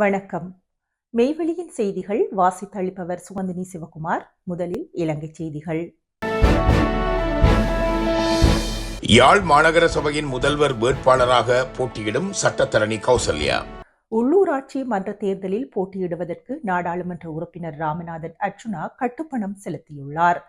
வணக்கம். மெய்வெளியின் செய்திகள் வாசித்தளிப்பவர் சுகந்தினி சிவகுமார். முதலில் இலங்கை செய்திகள். யாழ் மாநகர சபையின் முதல்வர் வேட்பாளராக போட்டியிடும் சட்டத்தரணி கௌசல்யா. உள்ளூராட்சி மன்ற தேர்தலில் போட்டியிடுவதற்கு நாடாளுமன்ற உறுப்பினர் ராமநாதன் அர்ச்சுனா கட்டுப்பணம் செலுத்தியுள்ளார்.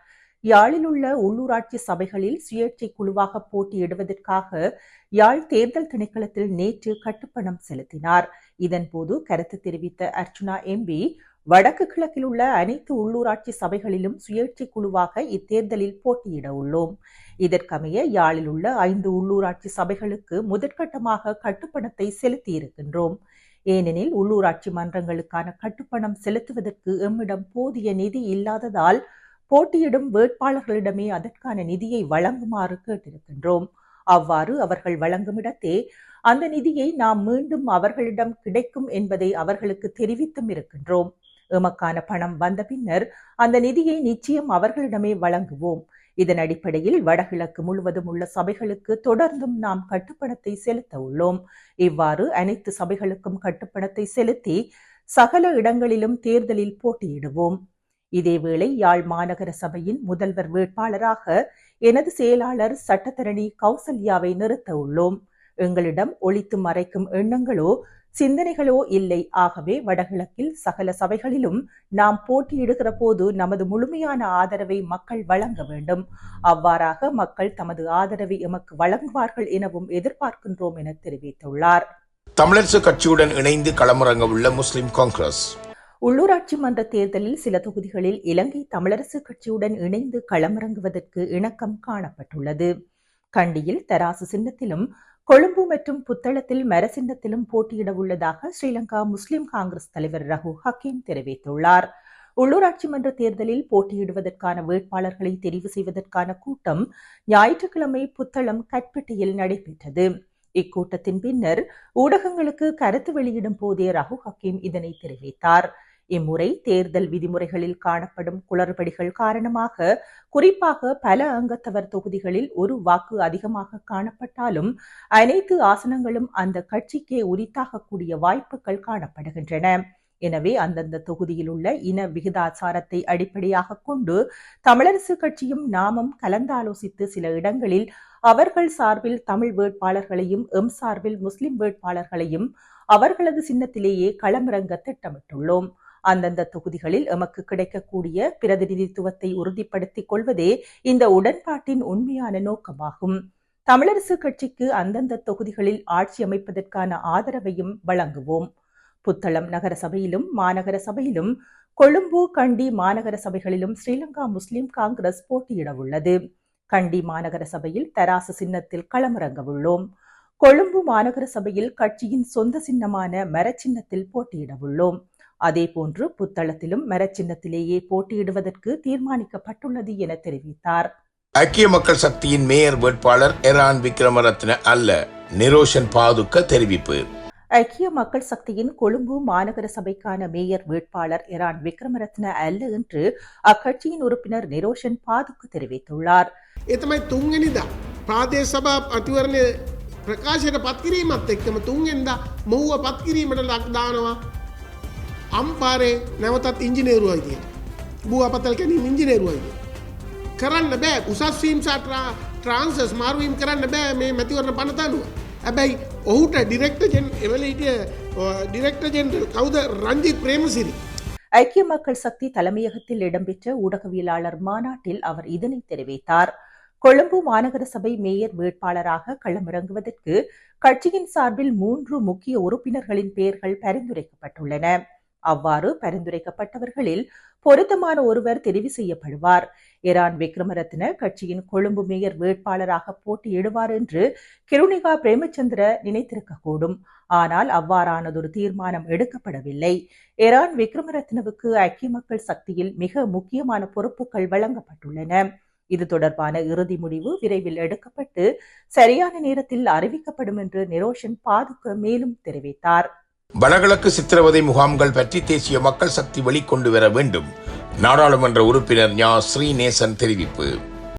யாழில் உள்ள உள்ளூராட்சி சபைகளில் சுயேட்சை குழுவாக போட்டியிடுவதற்காக யாழ் தேர்தல் திணைக்களத்தில் நேற்று கட்டுப்பணம் செலுத்தினார். இதன்போது கருத்து தெரிவித்த அர்ச்சுனா எம்பி வடக்கு கிழக்கில் உள்ள அனைத்து உள்ளூராட்சி சபைகளிலும் சுயேட்சை குழுவாக இத்தேர்தலில் போட்டியிட உள்ளோம். இதற்கமைய யாழில் உள்ள ஐந்து உள்ளூராட்சி சபைகளுக்கு முதற்கட்டமாக கட்டுப்பணத்தை செலுத்தியிருக்கின்றோம். ஏனெனில் உள்ளூராட்சி மன்றங்களுக்கான கட்டுப்பணம் செலுத்துவதற்கு எம்மிடம் போதிய நிதி இல்லாததால் போட்டியிடும் வேட்பாளர்களிடமே அதற்கான நிதியை வழங்குமாறு கேட்டிருக்கின்றோம். அவ்வாறு அவர்கள் வழங்குமிடத்தே அந்த நிதியை நாம் மீண்டும் அவர்களிடம் கிடைக்கும் என்பதை அவர்களுக்கு தெரிவித்தும் இருக்கின்றோம். எமக்கான பணம் வந்த பின்னர் அந்த நிதியை நிச்சயம் அவர்களிடமே வழங்குவோம். இதன் அடிப்படையில் வடகிழக்கு முழுவதும் உள்ள சபைகளுக்கு தொடர்ந்தும் நாம் கட்டுப்பணத்தை செலுத்த உள்ளோம். இவ்வாறு அனைத்து சபைகளுக்கும் கட்டுப்பணத்தை செலுத்தி சகல இடங்களிலும் தேர்தலில் போட்டியிடுவோம். இதேவேளை யாழ் மாநகர சபையின் முதல்வர் வேட்பாளராக எனது செயலாளர் சட்டத்தரணி கௌசல்யாவை நிறுத்த உள்ளோம். எங்களிடம் ஒழித்து மறைக்கும் எண்ணங்களோ சிந்தனைகளோ இல்லை. ஆகவே வடகிழக்கில் சகல சபைகளிலும் நாம் போட்டியிடுகிற போது நமது முழுமையான ஆதரவை மக்கள் வழங்க வேண்டும். அவ்வாறாக மக்கள் தமது ஆதரவை எமக்கு வழங்குவார்கள் எனவும் எதிர்பார்க்கின்றோம் என தெரிவித்துள்ளார். தமிழரசு கட்சியுடன் இணைந்து களமிறங்க உள்ள முஸ்லிம் காங்கிரஸ். உள்ளூராட்சி மன்ற தேர்தலில் சில தொகுதிகளில் இலங்கை தமிழரசு கட்சியுடன் இணைந்து களமிறங்குவதற்கு இணக்கம் காணப்பட்டுள்ளது. கண்டியில் தராசு சின்னத்திலும் கொழும்பு மற்றும் புத்தளத்தில் மரசின்னத்திலும் போட்டியிட உள்ளதாக ஸ்ரீலங்கா முஸ்லிம் காங்கிரஸ் தலைவர் ரகு ஹக்கீம் தெரிவித்துள்ளார். உள்ளூராட்சி மன்ற தேர்தலில் போட்டியிடுவதற்கான வேட்பாளர்களை தெரிவு செய்வதற்கான கூட்டம் ஞாயிற்றுக்கிழமை புத்தளம் கட்பெட்டியில் நடைபெற்றது. இக்கூட்டத்தின் பின்னர் ஊடகங்களுக்கு கருத்து வெளியிடும் போதே ரகு ஹக்கீம் இதனை தெரிவித்தார். இம்முறை தேர்தல் விதிமுறைகளில் காணப்படும் குளறுபடிகள் காரணமாக குறிப்பாக பல அங்கத்தவர் தொகுதிகளில் ஒரு வாக்கு அதிகமாக காணப்பட்டாலும் அனைத்து ஆசனங்களும் அந்த கட்சிக்கே உரித்தாகக்கூடிய வாய்ப்புகள் காணப்படுகின்றன. எனவே அந்தந்த தொகுதியில் உள்ள இன விகிதாச்சாரத்தை அடிப்படையாக கொண்டு தமிழரசு கட்சியும் நாமும் கலந்தாலோசித்து சில இடங்களில் அவர்கள் சார்பில் தமிழ் வேட்பாளர்களையும் எம் சார்பில் முஸ்லிம் வேட்பாளர்களையும் அவர்களது சின்னத்திலேயே களமிறங்க திட்டமிட்டுள்ளோம். அந்தந்த தொகுதிகளில் எமக்கு கிடைக்கக்கூடிய பிரதிநிதித்துவத்தை உறுதிப்படுத்திக் கொள்வதே இந்த உடன்பாட்டின் உண்மையான நோக்கமாகும். தமிழரசு கட்சிக்கு அந்தந்த தொகுதிகளில் ஆட்சி அமைப்பதற்கான ஆதரவையும் வழங்குவோம். புத்தளம் நகர சபையிலும் மாநகர சபையிலும் கொழும்பு கண்டி மாநகர சபைகளிலும் ஸ்ரீலங்கா முஸ்லிம் காங்கிரஸ் போட்டியிட உள்ளது. கண்டி மாநகர சபையில் தராசு சின்னத்தில் களமிறங்க உள்ளோம். கொழும்பு மாநகர சபையில் கட்சியின் சொந்த சின்னமான மரச்சின்னத்தில் போட்டியிட உள்ளோம். அதேபோன்று புத்தளத்திலும் மரச்சின்னத்திலேயே போட்டியிடுவதற்கு தீர்மானிக்கப்பட்டுள்ளது என தெரிவித்தார் ஐக்கிய மக்கள் சக்தியின் மேயர் வேட்பாளர் எரான் விக்ரமரத்ன அல்ல நிரோஷன் பாதுக்க தெரிவிப்பு ஐக்கிய மக்கள் சக்தியின் கொழும்பு மாநகர சபைக்கான மேயர் வேட்பாளர் எரான் விக்ரமரத்ன அல்ல என்று அக்கட்சியின் உறுப்பினர் நிரோஷன் பாதுக்கு தெரிவித்துள்ளார் එතමයි තුන්ගෙනනිදා ප්‍රාදේශ සභා අතිවරණය ප්‍රකාශයට පත්කිරීමත් එක්කම තුන්ගෙන්ද මොහ්ව පත්කිරීමට ලක්දානවා අම්පාරේ නැවතත් ඉංජිනේරුවයිගේ බූ අපතල් කැනීම ඉංජිනේරුවයිගේ කරන්න බෑ උසස්වීම් සාටරා ට්‍රන්සස් මාරුවීම් කරන්න බෑ මේ මැතිවරණ පනතනුව ඇබැයි ඔහුට ඩිරෙක්ටජෙන් එවලටිය ඩිරෙක්ටජෙන්ටල් කවුද රංජිත් ප්‍රේමසිරි ஐக்கிய மக்கள் சக்தி தலைமையகத்தில் இடம்பெற்ற ஊடகவியலாளர் மாநாட்டில் அவர் இதனை தெரிவித்தார் கொழும்பு மாநகர சபை மேயர் வேட்பாளராக களமிறங்குவதற்கு கட்சியின் சார்பில் மூன்று முக்கிய உறுப்பினர்களின் பெயர்கள் பரிந்துரைக்கப்பட்டுள்ளன அவ்வாறு பரிந்துரைக்கப்பட்டவர்களில் பொருத்தமான ஒருவர் தெரிவு செய்யப்படுவார். இரான் விக்ரமரத்ன கட்சியின் கொழும்பு மேயர் வேட்பாளராக போட்டியிடுவார் என்று கிருணிகா பிரேமச்சந்திர நினைத்திருக்கக்கூடும். ஆனால் அவ்வாறானதொரு தீர்மானம் எடுக்கப்படவில்லை. இரான் விக்ரமரத்னவுக்கு ஐக்கிய மக்கள் சக்தியில் மிக முக்கியமான பொறுப்புகள் வழங்கப்பட்டுள்ளன. இது தொடர்பான இறுதி முடிவு விரைவில் எடுக்கப்பட்டு சரியான நேரத்தில் அறிவிக்கப்படும் என்று நிரோஷன் பாதுக்க மேலும் தெரிவித்தார். வடகிழக்கு சித்திரவதை முகாம்கள் பற்றி தேசிய மக்கள் சக்தி வெளிக்கொண்டு வர வேண்டும். நாடாளுமன்ற உறுப்பினர் ஞா. ஸ்ரீநேசன் தெரிவிப்பு.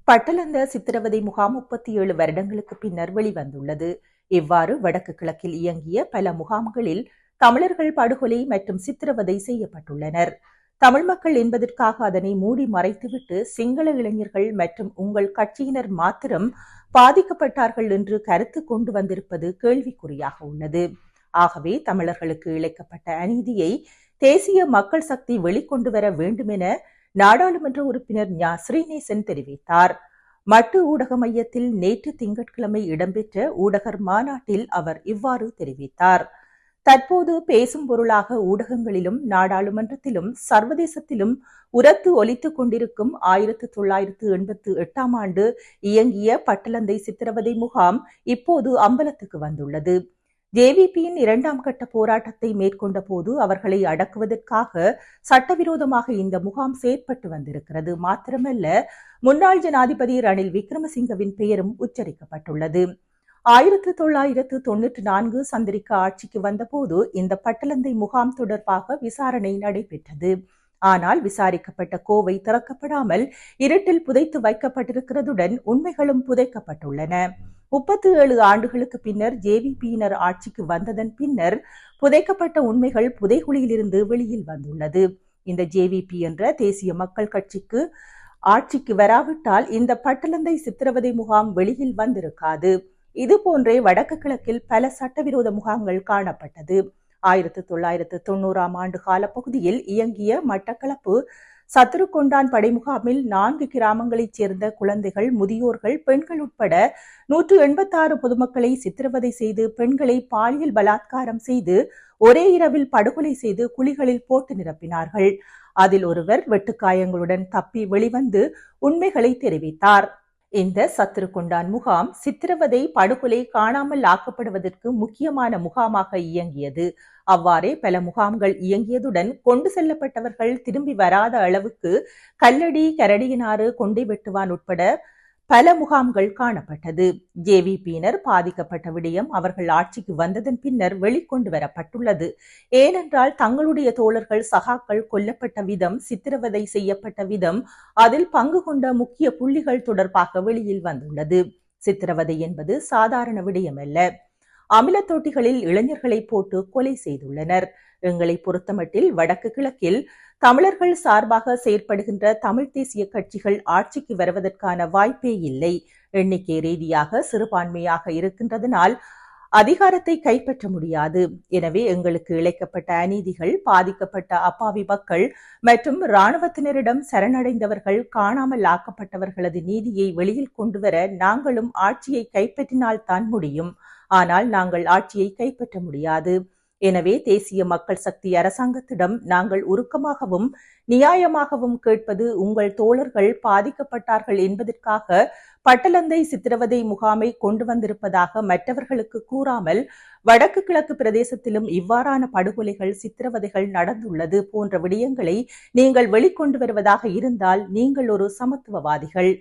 பட்டலந்த சித்திரவதை முகாம் முப்பத்தி ஏழு வருடங்களுக்கு பின்னர் வெளிவந்துள்ளது. இவ்வாறு வடக்கு கிழக்கில் இயங்கிய பல முகாம்களில் தமிழர்கள் படுகொலை மற்றும் சித்திரவதை செய்யப்பட்டுள்ளனர். தமிழ் மக்கள் என்பதற்காக அதனை மூடி மறைத்துவிட்டு சிங்கள இளைஞர்கள் மற்றும் உங்கள் கட்சியினர் மாத்திரம் பாதிக்கப்பட்டார்கள் என்று கருத்து கொண்டு வந்திருப்பது கேள்விக்குறியாக உள்ளது. ஆகவே தமிழர்களுக்கு இழைக்கப்பட்ட அநீதியை தேசிய மக்கள் சக்தி வெளிக்கொண்டு வர வேண்டும் என நாடாளுமன்ற உறுப்பினர் ஞா. ஸ்ரீநேசன் தெரிவித்தார். மட்டு ஊடக மையத்தில் நேற்று திங்கட்கிழமை இடம்பெற்ற ஊடகர் மாநாட்டில் அவர் இவ்வாறு தெரிவித்தார். தற்போது பேசும் பொருளாக ஊடகங்களிலும் நாடாளுமன்றத்திலும் சர்வதேசத்திலும் உரத்து ஒலித்துக் கொண்டிருக்கும் ஆயிரத்து தொள்ளாயிரத்து எண்பத்து எட்டாம் ஆண்டு இயங்கிய பட்டலந்தை சித்திரவதை முகாம் இப்போது அம்பலத்துக்கு வந்துள்ளது. ஜேவிபியின் இரண்டாம் கட்ட போராட்டத்தை மேற்கொண்ட போது அவர்களை அடக்குவதற்காக சட்டவிரோதமாக இந்த முகாம் செயற்பட்டு வந்திருக்கிறது. மாத்திரமல்ல முன்னாள் ஜனாதிபதி ரணில் விக்ரமசிங்கவின் பெயரும் உச்சரிக்கப்பட்டுள்ளது. ஆயிரத்து தொள்ளாயிரத்து தொன்னூற்று நான்கு சந்திரிகா ஆட்சிக்கு வந்தபோது இந்த பட்டலந்தை முகாம் தொடர்பாக விசாரணை நடைபெற்றது. ஆனால் விசாரிக்கப்பட்ட கோவை திறக்கப்படாமல் இருட்டில் புதைத்து வைக்கப்பட்டிருக்கிறதுடன் உண்மைகளும் புதைக்கப்பட்டுள்ளன. முப்பத்தி ஏழு ஆண்டுகளுக்கு பின்னர் ஜேவிபியினர் ஆட்சிக்கு வந்ததன் பின்னர் புதைக்கப்பட்ட உண்மைகள் புதைகுழியிலிருந்து வெளியில் வந்துள்ளது. இந்த ஜேவிபி என்ற தேசிய மக்கள் கட்சிக்கு ஆட்சிக்கு வராவிட்டால் இந்த பட்டலந்தை சித்திரவதை முகாம் வெளியில் வந்திருக்காது. இது போன்றே வடக்கு கிழக்கில் பல சட்டவிரோத முகாம்கள் காணப்பட்டது. ஆயிரத்து தொள்ளாயிரத்து தொண்ணூறாம் ஆண்டு காலப்பகுதியில் இயங்கிய மட்டக்களப்பு சத்துருக்கொண்டான் படைமுகாமில் நான்கு கிராமங்களைச் சேர்ந்த குழந்தைகள் முதியோர்கள் பெண்கள் உட்பட நூற்று எண்பத்தாறு பொதுமக்களை சித்திரவதை செய்து பெண்களை பாலியல் பலாத்காரம் செய்து ஒரே இரவில் படுகொலை செய்து குழிகளில் போட்டு நிரப்பினார்கள். அதில் ஒருவர் வெட்டுக்காயங்களுடன் தப்பி வெளிவந்து உண்மைகளை தெரிவித்தார். இந்த சத்துருக்கொண்டான் முகாம் சித்திரவதை படுகொலை காணாமல் ஆக்கப்படுவதற்கு முக்கியமான முகாமாக இயங்கியது. அவ்வாறே பல முகாம்கள் இயங்கியதுடன் கொண்டு செல்லப்பட்டவர்கள் திரும்பி வராத அளவுக்கு கல்லடி கரடியினாறு கொண்டை வெட்டுவான் உட்பட பல முகாம்கள் காணப்பட்டது. ஜேவிபியினர் பாதிக்கப்பட்ட விடயம் அவர்கள் ஆட்சிக்கு வந்ததன் பின்னர் வெளிக்கொண்டு வரப்பட்டுள்ளது. ஏனென்றால் தங்களுடைய தோழர்கள் சகாக்கள் கொல்லப்பட்ட விதம் சித்திரவதை செய்யப்பட்ட விதம் அதில் பங்கு கொண்ட முக்கிய புள்ளிகள் தொடர்பாக வெளியில் வந்துள்ளது. சித்திரவதை என்பது சாதாரண விடயமல்ல. அமில தொட்டிகளில் இளைஞர்களை போட்டு கொலை செய்துள்ளனர். எங்களை பொறுத்தமட்டில் வடக்கு கிழக்கில் தமிழர்கள் சார்பாக செயற்படுகின்ற தமிழ் தேசிய கட்சிகள் ஆட்சிக்கு வருவதற்கான வாய்ப்பே இல்லை. எண்ணிக்கை ரீதியாக சிறுபான்மையாக இருக்கின்றதனால் அதிகாரத்தை கைப்பற்ற முடியாது. எனவே எங்களுக்கு இழைக்கப்பட்ட அநீதிகள் பாதிக்கப்பட்ட அப்பாவி மக்கள் மற்றும் இராணுவத்தினரிடம் சரணடைந்தவர்கள் காணாமல் ஆக்கப்பட்டவர்களது நீதியை வெளியில் கொண்டுவர நாங்களும் ஆட்சியை கைப்பற்றினால் தான் முடியும். ஆனால் நாங்கள் ஆட்சியை கைப்பற்ற முடியாது. எனவே தேசிய மக்கள் சக்தி அரசாங்கத்திடம் நாங்கள் உருக்கமாகவும் நியாயமாகவும் கேட்பது உங்கள் தோழர்கள் பாதிக்கப்பட்டார்கள் என்பதற்காக பட்டலந்தை சித்திரவதை முகாமை கொண்டு வந்திருப்பதாக மற்றவர்களுக்கு கூறாமல் வடக்கு கிழக்கு பிரதேசத்திலும் இவ்வாறான படுகொலைகள் சித்திரவதைகள் நடந்துள்ளது போன்ற விடயங்களை நீங்கள் வெளிக்கொண்டு வருவதாக இருந்தால் நீங்கள் ஒரு சமத்துவவாதிகள்.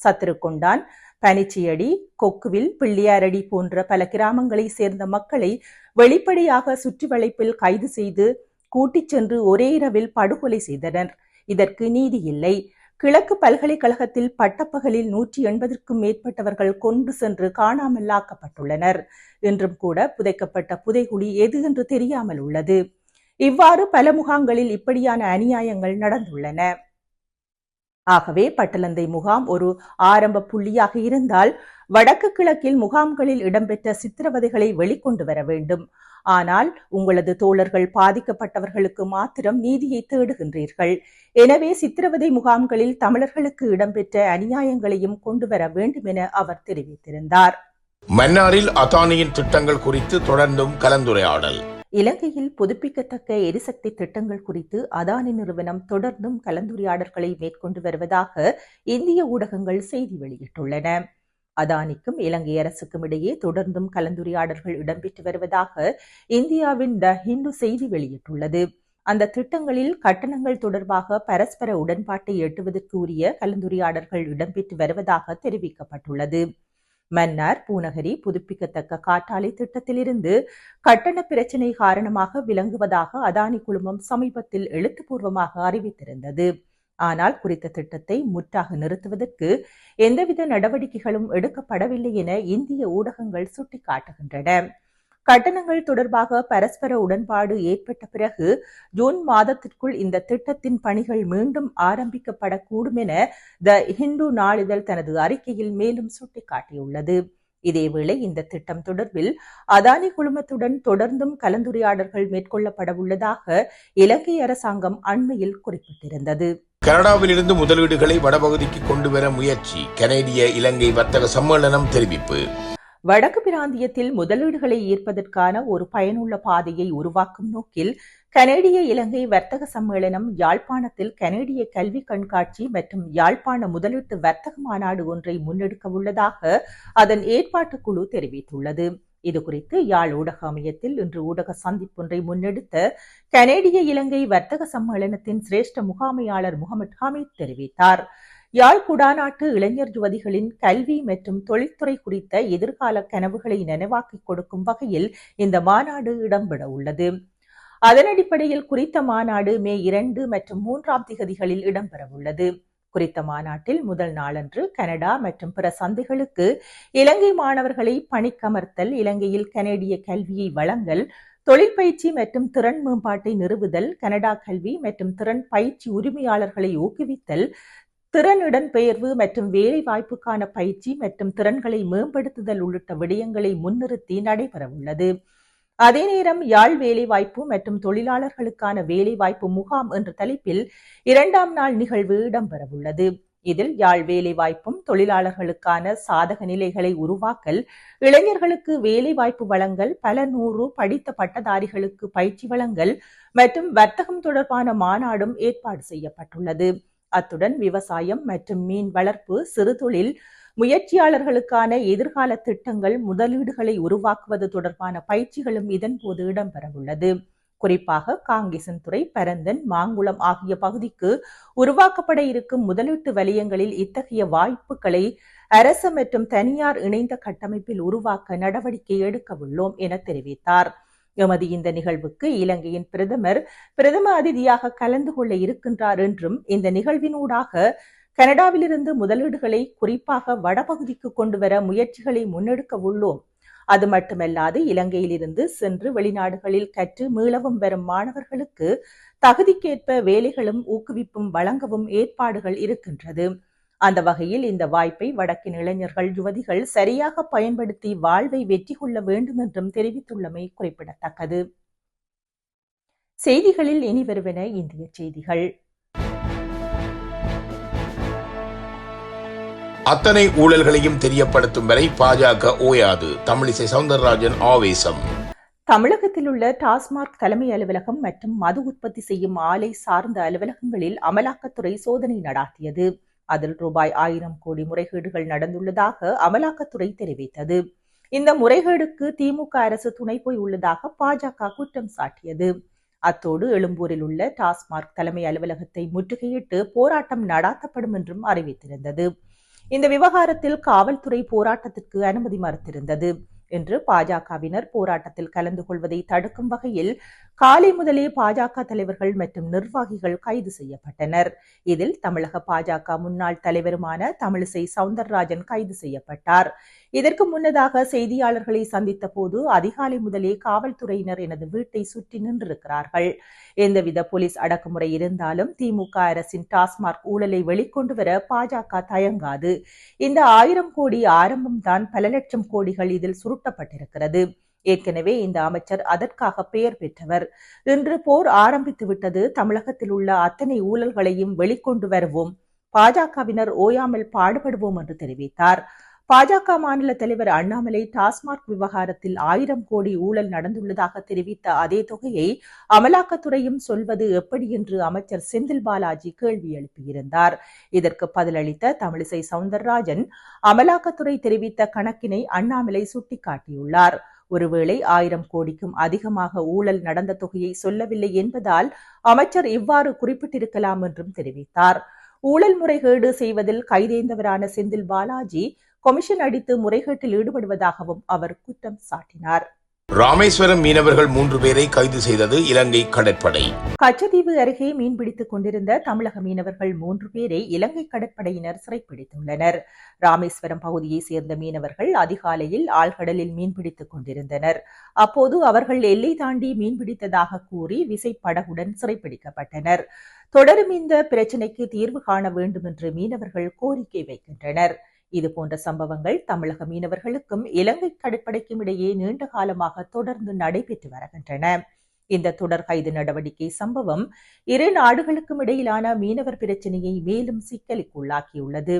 சத்துருக்கொண்டான் பனிச்சியடி கொக்குவில் பிள்ளையாரடி போன்ற பல கிராமங்களை சேர்ந்த மக்களை வெளிப்படையாக சுற்றி வளைப்பில் கைது செய்து கூட்டிச் சென்று ஒரே இரவில் படுகொலை செய்தனர். இதற்கு நீதி இல்லை. கிழக்கு பல்கலைக்கழகத்தில் பட்டப்பகலில் நூற்றி எண்பதற்கும் மேற்பட்டவர்கள் கொண்டு சென்று காணாமல்லாக்கப்பட்டுள்ளனர் என்றும் கூட புதைக்கப்பட்ட புதைகுழி எது என்று தெரியாமல் உள்ளது. இவ்வாறு பல முகாங்களில் இப்படியான அநியாயங்கள் நடந்துள்ளன. ஆகவே பட்டலந்தை முகாம் ஒரு ஆரம்ப புள்ளியாக இருந்தால் வடக்கு கிழக்கில் முகாம்களில் இடம்பெற்ற சித்திரவதைகளை வெளிக்கொண்டு வர வேண்டும். ஆனால் உங்களது தோழர்கள் பாதிக்கப்பட்டவர்களுக்கு மாத்திரம் நீதியை தேடுகின்றீர்கள். எனவே சித்திரவதை முகாம்களில் தமிழர்களுக்கு இடம்பெற்ற அநியாயங்களையும் கொண்டு வர வேண்டும் என அவர் தெரிவித்திருந்தார். மன்னாரில் அதானியின் திட்டங்கள் குறித்து தொடர்ந்தும் கலந்துரையாடல். இலங்கையில் புதுப்பிக்கத்தக்க எரிசக்தி திட்டங்கள் குறித்து அதானி நிறுவனம் தொடர்ந்தும் கலந்துரையாடல்களை மேற்கொண்டு வருவதாக இந்திய ஊடகங்கள் செய்தி வெளியிட்டுள்ளன. அதானிக்கும் இலங்கை அரசுக்கும் இடையே தொடர்ந்தும் கலந்துரையாடல்கள் இடம்பெற்று வருவதாக இந்தியாவின் த ஹிந்து செய்தி வெளியிட்டுள்ளது. அந்த திட்டங்களில் கட்டணங்கள் தொடர்பாக பரஸ்பர உடன்பாட்டை எட்டுவதற்கு உரிய கலந்துரையாடல்கள் இடம்பெற்று வருவதாக தெரிவிக்கப்பட்டுள்ளது. மன்னார் பூநகரி புதுப்பிக்கத்தக்க காற்றாலை திட்டத்திலிருந்து கட்டண பிரச்சினை காரணமாக விளங்குவதாக அதானி குழுமம் சமீபத்தில் எழுத்துப்பூர்வமாக அறிவித்திருந்தது. ஆனால் குறித்த திட்டத்தை முற்றாக நிறுத்துவதற்கு எந்தவித நடவடிக்கைகளும் எடுக்கப்படவில்லை என இந்திய ஊடகங்கள் சுட்டிக்காட்டுகின்றன. கட்டணங்கள் தொடர்பாக பரஸ்பர உடன்பாடு ஏற்பட்ட பிறகு ஜூன் மாதத்திற்குள் இந்த திட்டத்தின் பணிகள் மீண்டும் ஆரம்பிக்கப்படக்கூடும் என த ஹிந்து நாளிதழ் தனது அறிக்கையில் மேலும் சுட்டிக்காட்டியுள்ளது. இதேவேளை இந்த திட்டம் தொடர்பில் அதானி குழுமத்துடன் தொடர்ந்தும் கலந்துரையாடல்கள் மேற்கொள்ளப்பட உள்ளதாக இலங்கை அரசாங்கம் அண்மையில் குறிப்பிட்டிருந்தது. கனடாவிலிருந்து முதலீடுகளை வடபகுதிக்கு கொண்டு வர முயற்சி கனேடிய இலங்கை வர்த்தக சம்மேளனம் தெரிவிப்பு. வடக்கு பிராந்தியத்தில் முதலீடுகளை ஈர்ப்பதற்கான ஒரு பயனுள்ள பாதையை உருவாக்கும் நோக்கில் கனேடிய இலங்கை வர்த்தக சம்மேளனம் யாழ்ப்பாணத்தில் கனேடிய கல்வி கண்காட்சி மற்றும் யாழ்ப்பாண முதலீட்டு வர்த்தக மாநாடு ஒன்றை முன்னெடுக்க உள்ளதாக அதன் ஏற்பாட்டுக்குழு தெரிவித்துள்ளது. இதுகுறித்து யாழ் ஊடக அமையத்தில் இன்று ஊடக சந்திப்பொன்றை முன்னெடுத்த கனேடிய இலங்கை வர்த்தக சம்மேளனத்தின் சிரேஷ்ட முகாமையாளர் முகமது ஹமீத் தெரிவித்தார். யாழ் குடாநாட்டு இளைஞர் யுவதிகளின் கல்வி மற்றும் தொழில்துறை குறித்த எதிர்கால கனவுகளை நினைவாக்கிக் கொடுக்கும் வகையில் இந்த மாநாடு இடம்பெற உள்ளது. அதன் அடிப்படையில் குறித்த மாநாடு மே இரண்டு மற்றும் மூன்றாம் திகதிகளில் இடம்பெறவுள்ளது குறித்த மாநாட்டில் முதல் நாளன்று கனடா மற்றும் பிற சந்தைகளுக்கு இலங்கை மாணவர்களை பணிக்கமர்த்தல் இலங்கையில் கனேடிய கல்வியை வழங்கல் தொழில் பயிற்சி மற்றும் திறன் மேம்பாட்டை நிறுவுதல் கனடா கல்வி மற்றும் திறன் பயிற்சி உரிமையாளர்களை ஊக்குவித்தல் திறன் இடம்பெயர்வு மற்றும் வேலை வாய்ப்புக்கான பயிற்சி மற்றும் திறன்களை மேம்படுத்துதல் உள்ளிட்ட விடயங்களை முன்னிறுத்தி நடைபெறவுள்ளது அதே நேரம் யாழ் வேலைவாய்ப்பு மற்றும் தொழிலாளர்களுக்கான வேலைவாய்ப்பு முகாம் என்ற தலைப்பில் இரண்டாம் நாள் நிகழ்வு இடம்பெறவுள்ளது இதில் யாழ் வேலைவாய்ப்பும் தொழிலாளர்களுக்கான சாதக நிலைகளை உருவாக்கல் இளைஞர்களுக்கு வேலைவாய்ப்பு வழங்கல் பல நூறு படித்த பட்டதாரிகளுக்கு பயிற்சி வழங்கல் மற்றும் வர்த்தகம் தொடர்பான மாநாடும் ஏற்பாடு செய்யப்பட்டுள்ளது. அத்துடன் விவசாயம் மற்றும் மீன் வளர்ப்பு சிறுதொழில் முயற்சியாளர்களுக்கான எதிர்கால திட்டங்கள் முதலீடுகளை உருவாக்குவது தொடர்பான பயிற்சிகளும் இதன்போது இடம்பெறவுள்ளது. குறிப்பாக காங்கேசன்துறை பரந்தன் மாங்குளம் ஆகிய பகுதிக்கு உருவாக்கப்பட இருக்கும் முதலீட்டு வலயங்களில் இத்தகைய வாய்ப்புகளை அரசு மற்றும் தனியார் இணைந்த கட்டமைப்பில் உருவாக்க நடவடிக்கை எடுக்க உள்ளோம் என தெரிவித்தார். எமது இந்த நிகழ்வுக்கு இலங்கையின் பிரதமர் பிரதம அதிதியாக கலந்து கொள்ள இருக்கின்றார் என்றும் இந்த நிகழ்வினூடாக கனடாவிலிருந்து முதலீடுகளை குறிப்பாக வடபகுதிக்கு கொண்டு வர முயற்சிகளை முன்னெடுக்க உள்ளோம். அது மட்டுமல்லாது இலங்கையிலிருந்து சென்று வெளிநாடுகளில் கற்று மீளவும் வரும் மாணவர்களுக்கு தகுதிக்கேற்ப வேலைகளும் ஊக்குவிப்பும் வழங்கவும் ஏற்பாடுகள் இருக்கின்றது. அந்த வகையில் இந்த வாய்ப்பை வடக்கின் இளைஞர்கள் யுவதிகள் சரியாக பயன்படுத்தி வாழ்வை வெற்றி கொள்ள வேண்டும் என்றும் தெரிவித்துள்ளமை குறிப்பிடத்தக்கது. செய்திகளில் இனி வருவன இந்திய செய்திகள். அத்தனை ஊழல்களையும் தெரியப்படுத்தும் வரை பாஜக ஓயாது. தமிழிசை சவுந்தரராஜன் ஆவேசம். தமிழகத்தில் உள்ள டாஸ்மாக் தலைமை அலுவலகம் மற்றும் மது உற்பத்தி செய்யும் ஆலை சார்ந்த அலுவலகங்களில் அமலாக்கத்துறை சோதனை நடாத்தியது. அதில் ரூபாய் ஆயிரம் கோடி முறைகேடுகள் நடந்துள்ளதாக அமலாக்கத்துறை தெரிவித்தது. இந்த முறைகேடுக்கு திமுக அரசு துணை போய் உள்ளதாக பாஜக குற்றம் சாட்டியது. அத்தோடு எழும்பூரில் உள்ள டாஸ்மாக் தலைமை அலுவலகத்தை முற்றுகையிட்டு போராட்டம் நடாத்தப்படும் என்றும் அறிவித்திருந்தது. இந்த விவகாரத்தில் காவல்துறை போராட்டத்திற்கு அனுமதி மறுத்திருந்தது. என்று பாஜகவினர் போராட்டத்தில் கலந்து கொள்வதை தடுக்கும் வகையில் காலை முதலே பாஜக தலைவர்கள் மற்றும் நிர்வாகிகள் கைது செய்யப்பட்டனர். இதில் தமிழக பாஜக முன்னாள் தலைவருமான தமிழிசை சவுந்தரராஜன் கைது செய்யப்பட்டார். இதற்கு முன்னதாக செய்தியாளர்களை சந்தித்த போது அதிகாலை முதலே காவல்துறையினர் எனது வீட்டை சுற்றி நின்றிருக்கிறார்கள். எந்தவித போலீஸ் அடக்குமுறை இருந்தாலும் திமுக அரசின் டாஸ்மாக் ஊழலை வெளிக்கொண்டு வர பாஜக தயங்காது. இந்த ஆயிரம் கோடி ஆரம்பம்தான் பல லட்சம் கோடிகள் இதில் சுருட்டப்பட்டிருக்கிறது. ஏற்கனவே இந்த அமைச்சர் அதற்காக பெயர் பெற்றவர். இன்று போர் ஆரம்பித்து விட்டது தமிழகத்தில் உள்ள அத்தனை ஊழல்களையும் வெளிக்கொண்டு வருவோம். பாஜகவினர் ஓயாமல் பாடுபடுவோம் என்று தெரிவித்தார். பாஜக மாநில தலைவர் அண்ணாமலை டாஸ்மாக் விவகாரத்தில் ஆயிரம் கோடி ஊழல் நடந்துள்ளதாக தெரிவித்த அதே தொகையை அமலாக்கத்துறையும் சொல்வது எப்படி என்று அமைச்சர் செந்தில் பாலாஜி கேள்வி எழுப்பியிருந்தார். இதற்கு பதிலளித்த தமிழிசை சவுந்தரராஜன் அமலாக்கத்துறை தெரிவித்த கணக்கினை அண்ணாமலை சுட்டிக்காட்டியுள்ளார். ஒருவேளை ஆயிரம் கோடிக்கும் அதிகமாக ஊழல் நடந்த தொகையை சொல்லவில்லை என்பதால் அமைச்சர் இவ்வாறு குறிப்பிட்டிருக்கலாம் என்றும் தெரிவித்தார். ஊழல் முறைகேடு செய்வதில் கைதேர்ந்தவரான செந்தில் பாலாஜி கொமிஷன் அடித்து முறைகேட்டில் ஈடுபடுவதாகவும் அவர் குற்றம் சாட்டினார். ராமேஸ்வரம் மீனவர்கள் மூன்று பேரை கைது செய்தது இலங்கை கடற்படை. கச்சதீவு அருகே மீன்பிடித்துக் கொண்டிருந்த தமிழக மீனவர்கள் மூன்று பேரை இலங்கை கடற்படையினர் சிறைப்பிடித்துள்ளனர். ராமேஸ்வரம் பகுதியைச் சேர்ந்த மீனவர்கள் அதிகாலையில் ஆழ்கடலில் மீன்பிடித்துக் கொண்டிருந்தனர். அப்போது அவர்கள் எல்லை தாண்டி மீன்பிடித்ததாக கூறி விசைப்படகுடன் சிறைப்பிடிக்கப்பட்டனர். தொடரும் இந்த பிரச்சினைக்கு தீர்வு காண வேண்டும் என்று மீனவர்கள் கோரிக்கை வைக்கின்றனர். இதுபோன்ற சம்பவங்கள் தமிழக மீனவர்களுக்கும் இலங்கை கடற்படைக்கும் இடையே நீண்ட காலமாக தொடர்ந்து நடைபெற்று வருகின்றன. இந்த தொடர் கைது நடவடிக்கை சம்பவம் இரு நாடுகளுக்கும் இடையிலான மீனவர் பிரச்சினையை மேலும் சிக்கலுக்குள்ளாக்கியுள்ளது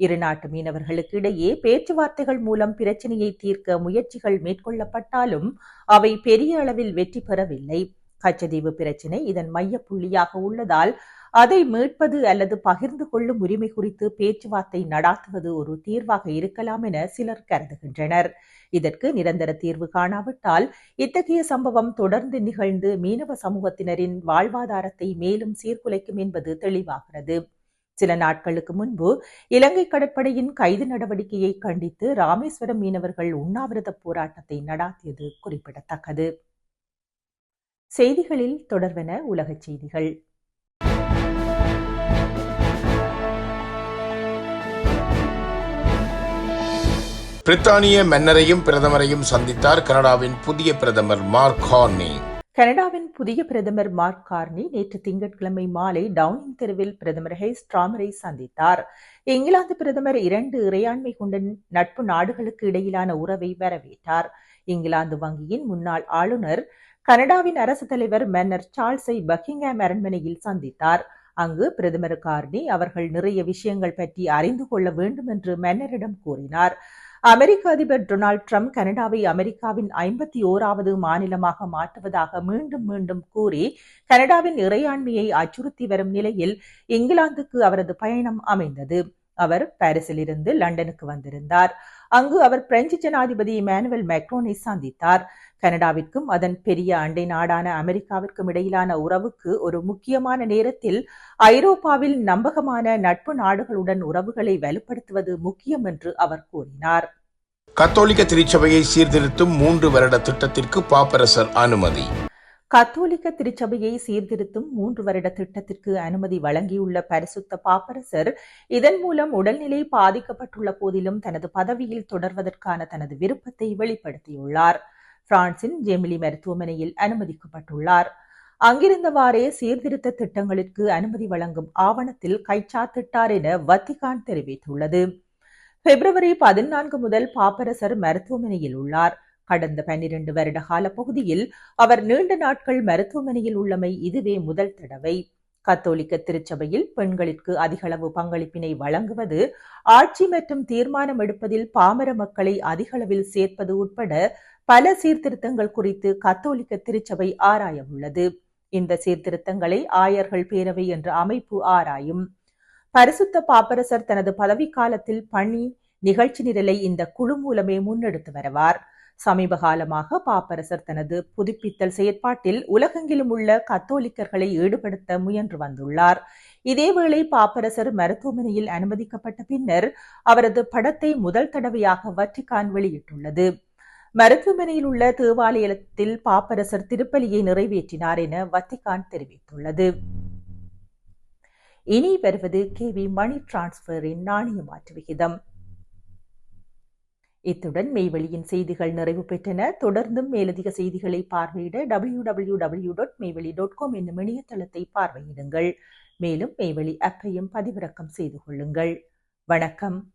இரு நாட்டு மீனவர்களுக்கு இடையே பேச்சுவார்த்தைகள் மூலம் பிரச்சனையை தீர்க்க முயற்சிகள் மேற்கொள்ளப்பட்டாலும் அவை பெரிய அளவில் வெற்றி பெறவில்லை. கச்சதீவு பிரச்சினை இதன் மையப்புள்ளியாக உள்ளதால் அதை மீட்பது அல்லது பகிர்ந்து கொள்ளும் உரிமை குறித்து பேச்சுவார்த்தை நடாத்துவது ஒரு தீர்வாக இருக்கலாம் என சிலர் கருதுகின்றனர். இதற்கு நிரந்தர தீர்வு காணாவிட்டால் இத்தகைய சம்பவம் தொடர்ந்து நிகழ்ந்து மீனவ சமூகத்தினரின் வாழ்வாதாரத்தை மேலும் சீர்குலைக்கும் என்பது தெளிவாகிறது. சில நாட்களுக்கு முன்பு இலங்கை கடற்படையின் கைது நடவடிக்கையை கண்டித்து ராமேஸ்வரம் மீனவர்கள் உண்ணாவிரத போராட்டத்தை நடாத்தியது குறிப்பிடத்தக்கது. செய்திகளில் தொடர்வன உலகச் செய்திகள். பிரித்தானிய மன்னரையும் பிரதமரையும் சந்தித்தார் கனடாவின் புதிய பிரதமர் மார்க் ஹார்னி கனடாவின் புதிய பிரதமர் மார்க் கார்னி நேற்று திங்கட்கிழமை மாலை டவுனிங் தெருவில் பிரதமர் ஹெய்ஸ் ஸ்ட்ராமரை சந்தித்தார். இங்கிலாந்து பிரதமர் இரண்டு இறையாண்மை கொண்ட நட்பு நாடுகளுக்கு இடையிலான உறவை வரவேற்றார். இங்கிலாந்து வங்கியின் முன்னாள் ஆளுநர் கனடாவின் அரசு தலைவர் மன்னர் சார்ல்ஸை பக்கிங்ஹாம் அரண்மனையில் சந்தித்தார். அங்கு பிரதமர் கார்னி அவர்கள் நிறைய விஷயங்கள் பற்றி அறிந்து கொள்ள வேண்டும் என்று மன்னரிடம் கூறினார். அமெரிக்க அதிபர் டொனால்ட் ட்ரம்ப் கனடாவை அமெரிக்காவின் ஐம்பத்தி ஓராவது மாநிலமாக மாற்றுவதாக மீண்டும் மீண்டும் கூறி கனடாவின் இறையாண்மையை அச்சுறுத்தி வரும் நிலையில் இங்கிலாந்துக்கு அவரது பயணம் அமைந்தது. அவர் பாரிஸில் இருந்து லண்டனுக்கு வந்திருந்தார். அங்கு அவர் பிரெஞ்சு ஜனாதிபதி இமானுவல் மேக்ரோனை சந்தித்தார். கனடாவிற்கும் அதன் பெரிய அண்டை நாடான அமெரிக்காவிற்கும் இடையிலான உறவுக்கு ஒரு முக்கியமான நேரத்தில் ஐரோப்பாவில் நம்பகமான நட்பு நாடுகளுடன் உறவுகளை வலுப்படுத்துவது முக்கியம் என்று அவர் கூறினார். கத்தோலிக்க திருச்சபையை சீர்திருத்தும் மூன்று வருட திட்டத்திற்கு பாப்பரசர் அனுமதி. கத்தோலிக்க திருச்சபையை சீர்திருத்தும் மூன்று வருட திட்டத்திற்கு அனுமதி வழங்கியுள்ள பரிசுத்த பாப்பரசர் இதன் மூலம் உடல்நிலை பாதிக்கப்பட்டுள்ள போதிலும் தனது பதவியில் தொடர்வதற்கான தனது விருப்பத்தை வெளிப்படுத்தியுள்ளார். பிரான்சின் ஜெமிலி மருத்துவமனையில் அனுமதிக்கப்பட்டுள்ளார். அங்கிருந்தவாறே சீர்திருத்த திட்டங்களுக்கு அனுமதி வழங்கும் ஆவணத்தில் கைச்சாத்திட்டார் என வத்திகான் தெரிவித்துள்ளது. பிப்ரவரி பதினான்கு முதல் பாப்பரசர் மருத்துவமனையில் உள்ளார். கடந்த பன்னிரண்டு வருட கால பகுதியில் அவர் நீண்ட நாட்கள் மருத்துவமனையில் உள்ளமை இதுவே முதல் தடவை. கத்தோலிக்க திருச்சபையில் பெண்களுக்கு அதிகளவு பங்களிப்பினை வழங்குவது ஆட்சி மற்றும் தீர்மானம் எடுப்பதில் பாமர மக்களை அதிகளவில் சேர்ப்பது உட்பட பல சீர்திருத்தங்கள் குறித்து கத்தோலிக்க திருச்சபை ஆராய உள்ளது இந்த சீர்திருத்தங்களை ஆயர்கள் பேரவை என்ற அமைப்பு ஆராயும். பரிசுத்த பாப்பரசர் தனது பதவிக்காலத்தில் பணி நிகழ்ச்சி நிரலை இந்த குழு மூலமே முன்னெடுத்து வருவார். சமீப காலமாக பாப்பரசர் தனது புதுப்பித்தல் செயற்பாட்டில் உலகெங்கிலும் உள்ள கத்தோலிக்கர்களை ஈடுபடுத்த முயன்று வந்துள்ளார். இதேவேளை பாப்பரசர் மருத்துவமனையில் அனுமதிக்கப்பட்ட பின்னர் அவரது படத்தை முதல் தடவையாக வட்டிகான் வெளியிட்டுள்ளது. மருத்துவமனையில் உள்ள தேவாலயத்தில் பாப்பரசர் திருப்பலியை நிறைவேற்றினார் என வத்திகான் தெரிவித்துள்ளது. இனி வருவது கேவி மணி டிரான்ஸ்பரின் நாணய மாற்று விகிதம். இத்துடன் மெய்வெளியின் செய்திகள் நிறைவு பெற்றன. தொடர்ந்தும் மேலதிக செய்திகளை பார்வையிட W W W dot Meiveli dot com என்னும் இணையதளத்தை பார்வையிடுங்கள். மேலும் மெய்வெளி அப்பையும் பதிவிறக்கம் செய்து கொள்ளுங்கள். வணக்கம்.